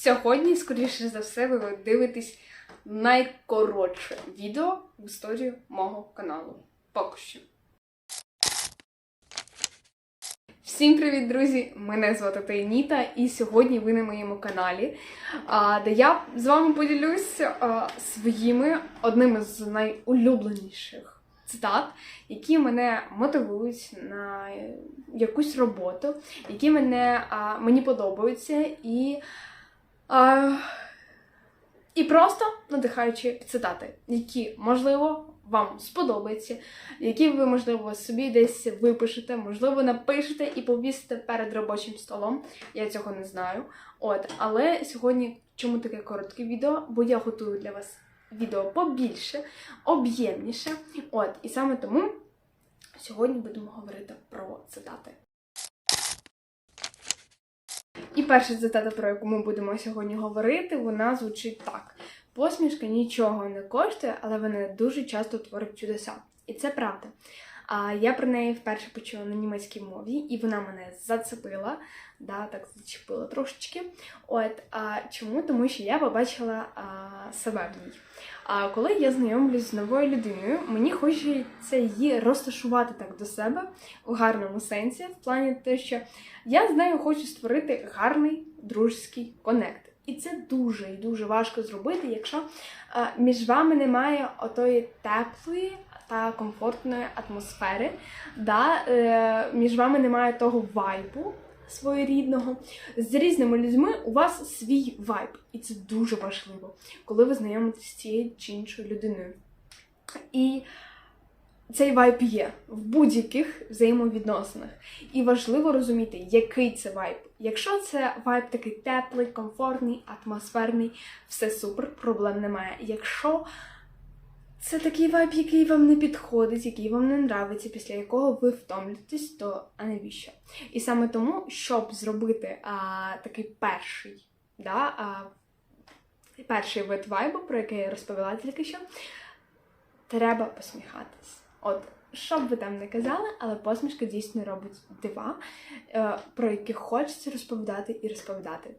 Сьогодні, скоріше за все, ви дивитесь найкоротше відео в історії мого каналу. Поки що. Всім привіт, друзі! Мене звати Тайніта, і сьогодні ви на моєму каналі, де я з вами поділюсь своїми одними з найулюбленіших цитат, які мене мотивують на якусь роботу, які мене, мені подобаються, і, а, і просто надихаючі цитати, які, можливо, вам сподобаються, які ви, можливо, собі десь випишете, можливо, напишете і повісите перед робочим столом. Я цього не знаю. От, але сьогодні чому таке коротке відео? Бо я готую для вас відео побільше, об'ємніше. От, і саме тому сьогодні будемо говорити про цитати. І перша цитата, про яку ми будемо сьогодні говорити, вона звучить так: посмішка нічого не коштує, але вона дуже часто творить чудеса. І це правда. А я про неї вперше почула на німецькій мові, і вона мене зацепила, да, так зачепила трошечки. От а чому? Тому що я побачила а, себе в ній. А коли я знайомлюсь з новою людиною, мені хочеться її розташувати так до себе у гарному сенсі, в плані те, що я з нею хочу створити гарний дружський конект. І це дуже і дуже важко зробити, якщо а, між вами немає отої теплої та комфортної атмосфери, да, е, між вами немає того вайбу своєрідного. З різними людьми у вас свій вайб, і це дуже важливо, коли ви знайомитесь з цією чи іншою людиною. І цей вайб є в будь-яких взаємовідносинах. І важливо розуміти, який це вайб. Якщо це вайб такий теплий, комфортний, атмосферний, все супер, проблем немає. Якщо це такий вайб, який вам не підходить, який вам не нравиться, після якого ви втомлюєтесь, то а навіщо? І саме тому, щоб зробити а, такий перший, да, а, перший вид вайбу, про який я розповіла тільки що, треба посміхатись. От, що б ви там не казали, але посмішка дійсно робить дива, е, про які хочеться розповідати і розповідати.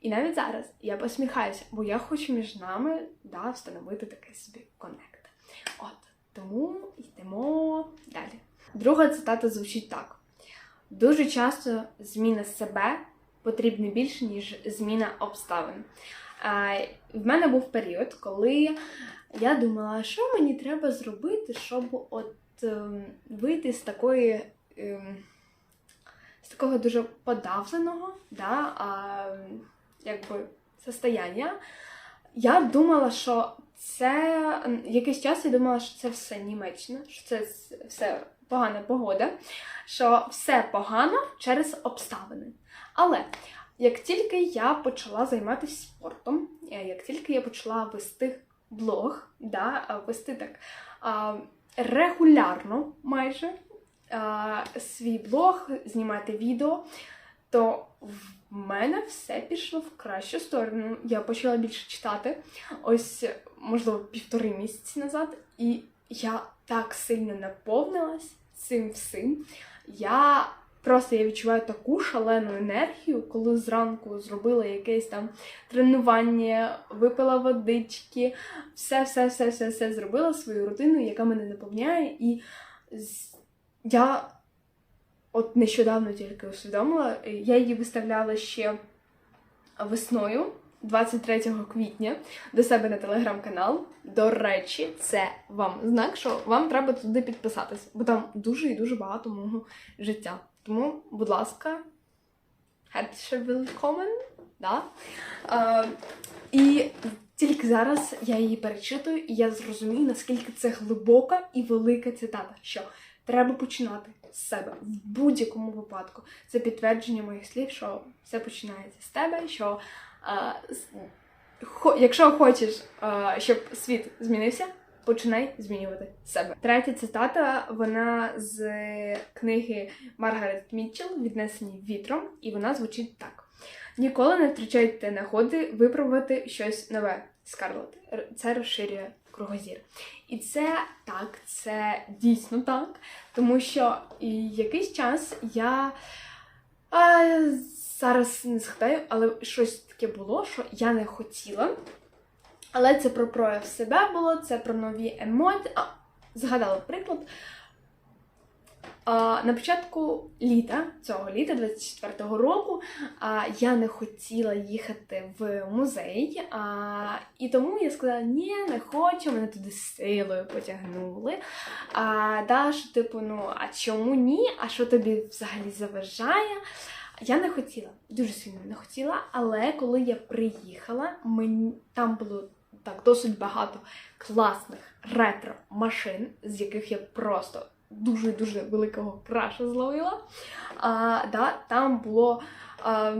І навіть зараз я посміхаюся, бо я хочу між нами да, встановити такий собі коннект. От, тому йдемо далі. Друга цитата звучить так: дуже часто зміна себе потрібна більше, ніж зміна обставин. В мене був період, коли я думала, що мені треба зробити, щоб от ем, вийти з такої. ем, з такого дуже подавленого, да, а, якби, состояння. Я думала, що це якийсь час я думала, що це все Німеччина, що це все погана погода, що все погано через обставини. Але як тільки я почала займатися спортом, е, як тільки я почала вести блог, да, вести так регулярно майже свій блог, знімати відео, то в мене все пішло в кращу сторону. Я почала більше читати, ось, можливо, півтори місяці назад, і я так сильно наповнилась цим всім. Я просто я відчуваю таку шалену енергію, коли зранку зробила якесь там тренування, випила водички, все, все, все, зробила свою рутину, яка мене наповняє, і я от нещодавно тільки усвідомила, е, я її виставляла ще весною, 23 квітня, до себе на телеграм-канал. До речі, це вам знак, що вам треба туди підписатись, бо там дуже і дуже багато мого життя. Тому, будь ласка, herzlich willkommen, да? Е, і тільки зараз я її перечитую, і я зрозумію, наскільки це глибока і велика цитата, що треба починати з себе в будь-якому випадку. Це підтвердження моїх слів, що все починається з тебе, що е, хо, якщо хочеш, е, щоб світ змінився, починай змінювати себе. Третя цитата вона з книги Маргарет Мітчелл Віднесені вітром, і вона звучить так: ніколи не втрачайте нагоди випробувати щось нове. Скарлет. Це розширює кругозір. І це так, це дійсно так, тому що якийсь час я а, зараз не згадаю, але щось таке було, що я не хотіла. Але це про прояв себе було, це про нові емоції. А, згадала приклад. На початку літа, цього літа, 24-го року, я не хотіла їхати в музей. І тому я сказала, ні, не хочу, мене туди силою потягнули. А, да, що, типу, ну, а чому ні? А що тобі взагалі заважає? Я не хотіла, дуже сильно не хотіла, але коли я приїхала, мені там було так досить багато класних ретро-машин, з яких я просто дуже-дуже великого краша зловила. А, да, Там було а,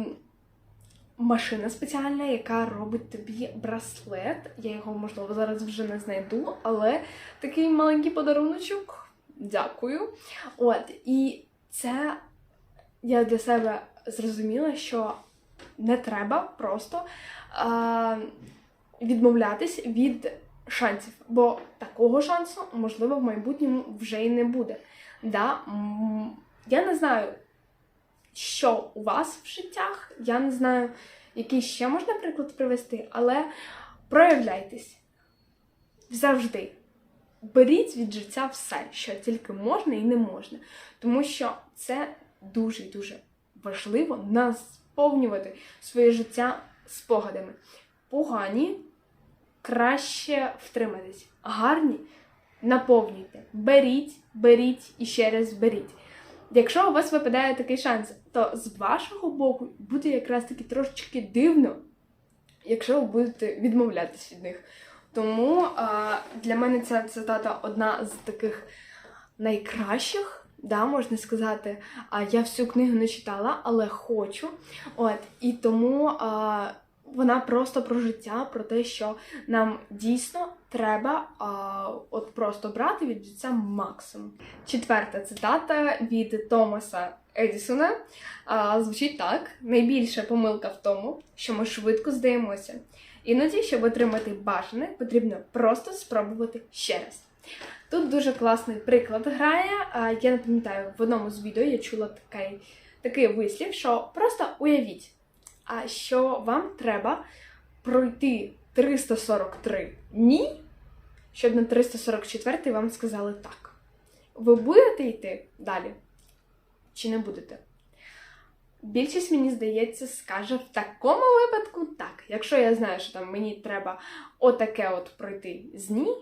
машина спеціальна, яка робить тобі браслет. Я його, можливо, зараз вже не знайду, але такий маленький подаруночок. Дякую. От, і це я для себе зрозуміла, що не треба просто а, відмовлятись від шансів, бо такого шансу, можливо, в майбутньому вже й не буде. Да? Я не знаю, що у вас в життях, я не знаю, який ще можна приклад привести, але проявляйтесь завжди. Беріть від життя все, що тільки можна і не можна. Тому що це дуже-дуже важливо насповнювати своє життя спогадами. Погані краще втриматись. Гарні наповнюйте. Беріть, беріть і ще раз беріть. Якщо у вас випадає такий шанс, то з вашого боку буде якраз таки трошечки дивно, якщо ви будете відмовлятись від них. Тому а, для мене ця цитата одна з таких найкращих, да, можна сказати. А я всю книгу не читала, але хочу. От, і тому а, вона просто про життя, про те, що нам дійсно треба а, от просто брати від життя максимум. Четверта цитата від Томаса Едісона а, звучить так: найбільша помилка в тому, що ми швидко здаємося. Іноді, щоб отримати бажане, потрібно просто спробувати ще раз. Тут дуже класний приклад грає. Я не пам'ятаю, в одному з відео я чула такий, такий вислів, що просто уявіть, а що вам треба пройти 343 дні, щоб на 344 вам сказали так. Ви будете йти далі? Чи не будете? Більшість, мені здається, скаже в такому випадку так. Якщо я знаю, що там мені треба отаке от пройти з ні,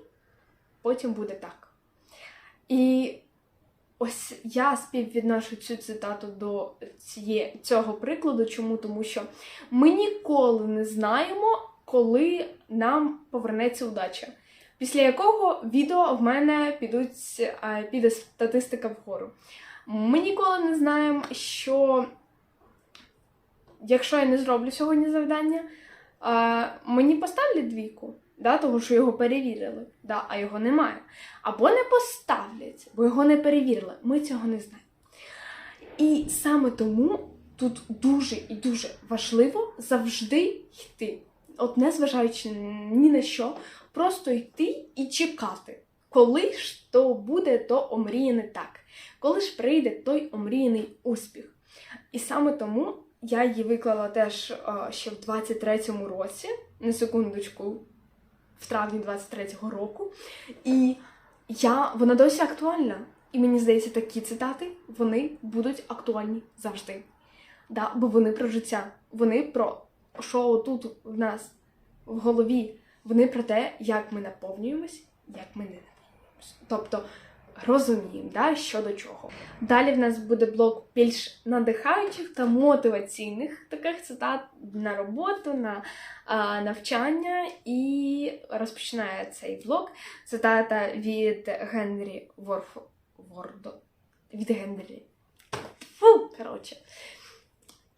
потім буде так. І ось я співвідношу цю цитату до ціє, цього прикладу. Чому? Тому що ми ніколи не знаємо, коли нам повернеться удача. Після якого відео в мене підуть, піде статистика вгору. Ми ніколи не знаємо, що якщо я не зроблю сьогодні завдання, мені поставлять двійку, да, тому що його перевірили, да, а його немає. Або не поставлять, бо його не перевірили. Ми цього не знаємо. І саме тому тут дуже і дуже важливо завжди йти. От не зважаючи ні на що, просто йти і чекати. Коли ж то буде то омріяне так, коли ж прийде той омріяний успіх. І саме тому я її виклала теж е, ще в 23-му році, на секундочку, в травні 23-го року. І я, вона досі актуальна. І мені здається, такі цитати вони будуть актуальні завжди. Да? Бо вони про життя, вони про що тут в нас в голові, вони про те, як ми наповнюємось, як ми не наповнюємось. Тобто розуміємо, да, що до чого. Далі в нас буде блок більш надихаючих та мотиваційних таких цитат на роботу, на а, навчання. І розпочинає цей блок цитата від Генрі Ворф... Вордо. Від Генрі. Фу, коротше.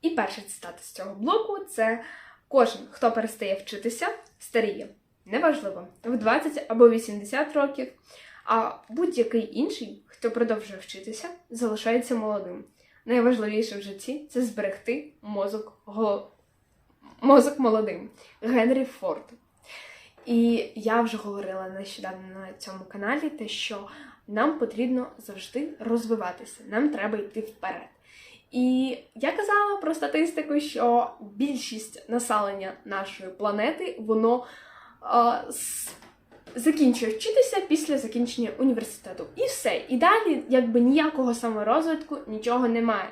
І перша цитата з цього блоку це кожен, хто перестає вчитися, старіє. Неважливо, в 20 або 80 років. А будь-який інший, хто продовжує вчитися, залишається молодим. Найважливіше в житті це зберегти мозок го... мозок молодим. Генрі Форд. І я вже говорила нещодавно на цьому каналі, те, що нам потрібно завжди розвиватися, нам треба йти вперед. І я казала про статистику, що більшість населення нашої планети воно с- закінчує вчитися після закінчення університету. І все. І далі, якби ніякого саморозвитку, нічого немає.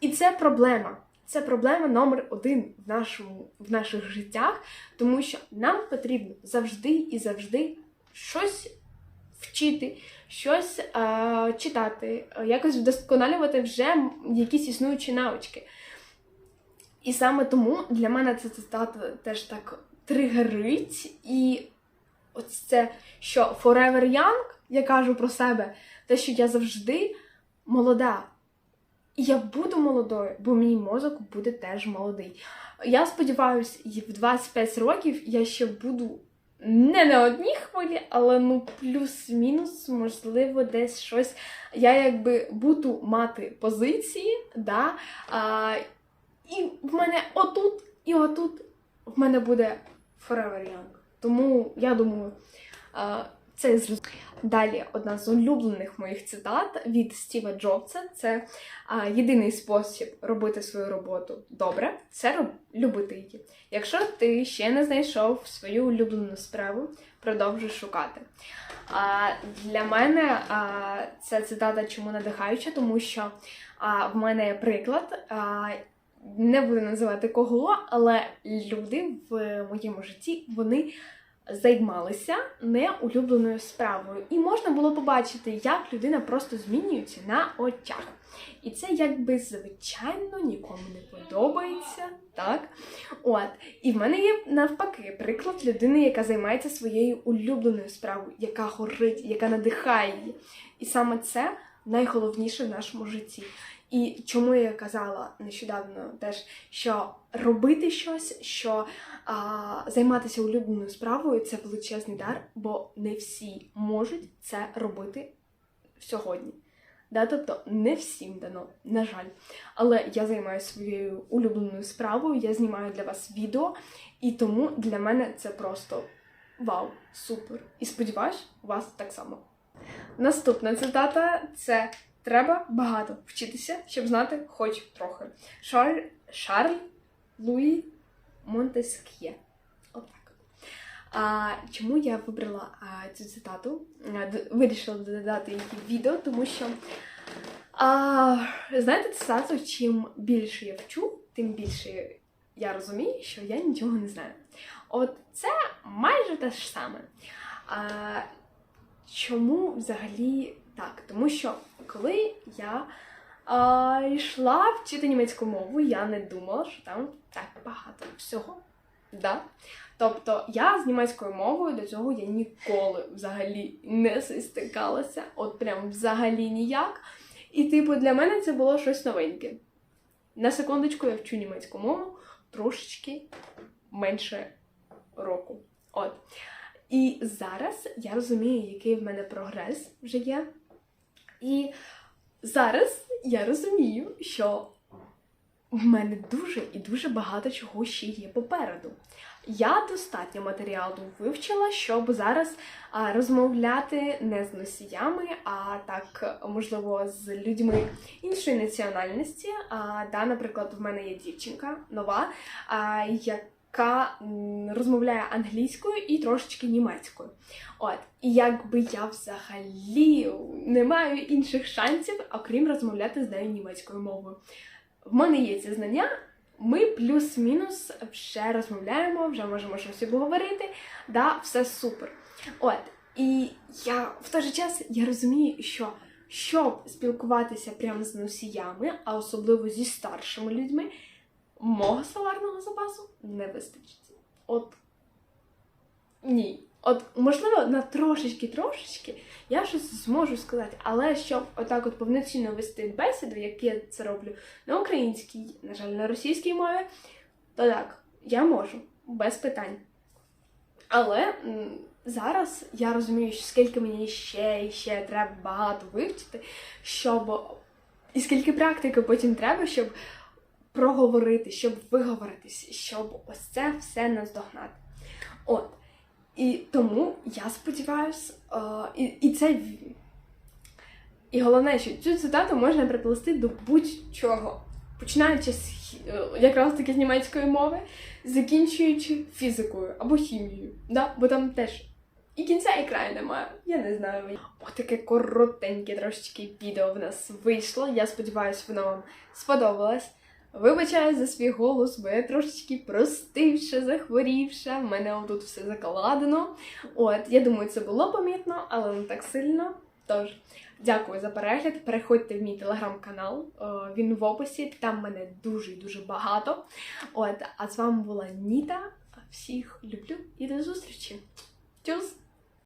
І це проблема. Це проблема номер один в нашому в наших життях, тому що нам потрібно завжди і завжди щось вчити, щось е, читати, якось вдосконалювати вже якісь існуючі навички. І саме тому для мене ця цитата теж так тригерить. І ось це, що Forever Young, я кажу про себе, те, що я завжди молода. І я буду молодою, бо мій мозок буде теж молодий. Я сподіваюся, в 25 років я ще буду не на одній хвилі, але ну плюс-мінус, можливо, десь щось. Я якби буду мати позиції, да, а, і в мене отут і отут в мене буде Forever Young. Тому я думаю, це зрозуміло. Далі одна з улюблених моїх цитат від Стіва Джобса це єдиний спосіб робити свою роботу добре це любити її. Якщо ти ще не знайшов свою улюблену справу, продовжуй шукати. А, для мене а, ця цитата чому надихаюча, тому що а, в мене є приклад. А, не буду називати кого, але люди в моєму житті вони займалися неулюбленою справою. І можна було побачити, як людина просто змінюється на очах. І це якби звичайно нікому не подобається, так? От. І в мене є навпаки приклад людини, яка займається своєю улюбленою справою, яка горить, яка надихає її. І саме це найголовніше в нашому житті. І чому я казала нещодавно теж, що робити щось, що а, займатися улюбленою справою це величезний дар, бо не всі можуть це робити сьогодні. Да, тобто не всім дано, на жаль. Але я займаюся своєю улюбленою справою, я знімаю для вас відео, і тому для мене це просто вау, супер. І сподіваюсь, у вас так само. Наступна цитата це треба багато вчитися, щоб знати хоч трохи. Шарль, Шарль Луї Монтеск'є. Отак. А, чому я вибрала а, цю цитату? А, вирішила додати її в відео, тому що а, знаєте цитату, чим більше я вчу, тим більше я розумію, що я нічого не знаю. От це майже те ж саме. А, чому взагалі так? Тому що коли я а, йшла вчити німецьку мову, я не думала, що там так багато всього. Да? Тобто я з німецькою мовою до цього я ніколи взагалі не стикалася, от прям взагалі ніяк. І, типу, для мене це було щось новеньке. На секундочку я вчу німецьку мову трошечки менше року. От. І зараз я розумію, який в мене прогрес вже є. І зараз я розумію, що в мене дуже і дуже багато чого ще є попереду. Я достатньо матеріалу вивчила, щоб зараз розмовляти не з носіями, а так, можливо, з людьми іншої національності. А, да, наприклад, в мене є дівчинка нова, а, яка м, розмовляє англійською і трошечки німецькою. От, і якби я взагалі не маю інших шансів, окрім розмовляти з нею німецькою мовою. В мене є ці знання, ми плюс-мінус вже розмовляємо, вже можемо щось обговорити, да, все супер. От, і я в той же час я розумію, що щоб спілкуватися прямо з носіями, а особливо зі старшими людьми, мого словарного запасу не вистачить. От ні. От, можливо, на трошечки-трошечки я щось зможу сказати, але щоб отак от повноцінно вести бесіду, як я це роблю на українській, на жаль, на російській мові, то так, я можу, без питань. Але зараз я розумію, що скільки мені ще і ще треба багато вивчити, щоб. І скільки практики потім треба, щоб проговорити, щоб виговоритись, щоб ось це все наздогнати. От. І тому я сподіваюся, і, і це І головне, що цю цитату можна приплести до будь-чого, починаючи з е, якраз таки з німецької мови, закінчуючи фізикою або хімією. Да? Бо там теж і кінця, і краю немає. Я не знаю. Отаке коротеньке трошечки відео в нас вийшло. Я сподіваюся, воно вам сподобалось. Вибачаю за свій голос, бо я трошечки простивша, захворівша. В мене отут все закладено. От, я думаю, це було помітно, але не так сильно. Тож, дякую за перегляд. Переходьте в мій телеграм-канал. е, Він в описі. Там мене дуже і дуже багато. От, а з вами була Ніта. Всіх люблю і до зустрічі. Тюз!